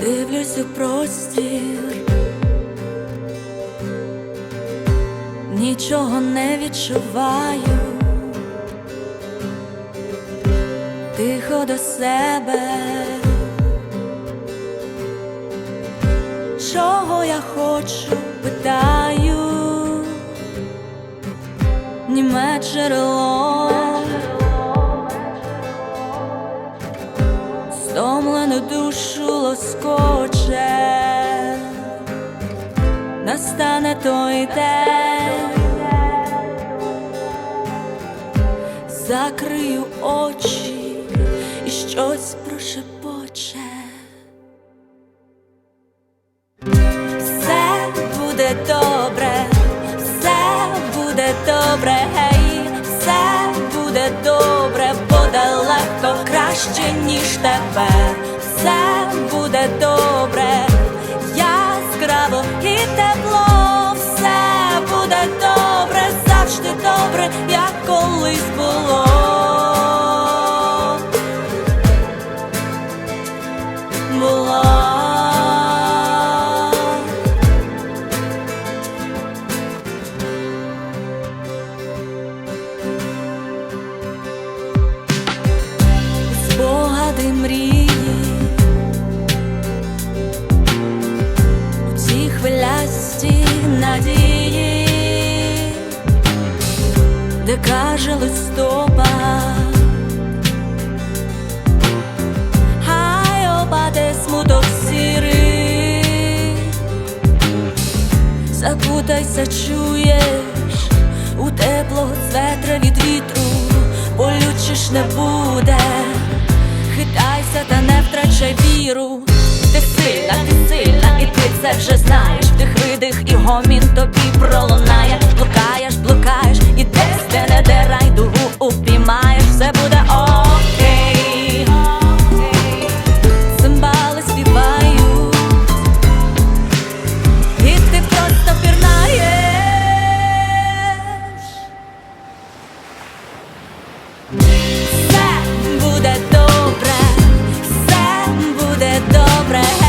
Дивлюсь у простір, нічого не відчуваю, тихо до себе, я хочу, питаю, німе джерело. Стомлену душу лоскоче, настане той день, закрию очі і щось прошепоче. Буде добре, все буде добре, гей, все буде добре, бо далеко краще, ніж тепер. Все буде добре, яскраво і тепло, спогади мрії. У цій хвилясті надії, де каже листопад, хай опаде смуток сірий, закутайся, чуєш у теплого цветра від вітру, болючиш не буде, віру. Ти сильна, ти сильна, і ти це вже знаєш. Вдих, видих і гомін тобі пролунає. Блукаєш, блукаєш, і десь де не де райдугу упіймаєш, все буде окей. Цимбали співають, і ти просто пірнаєш. Все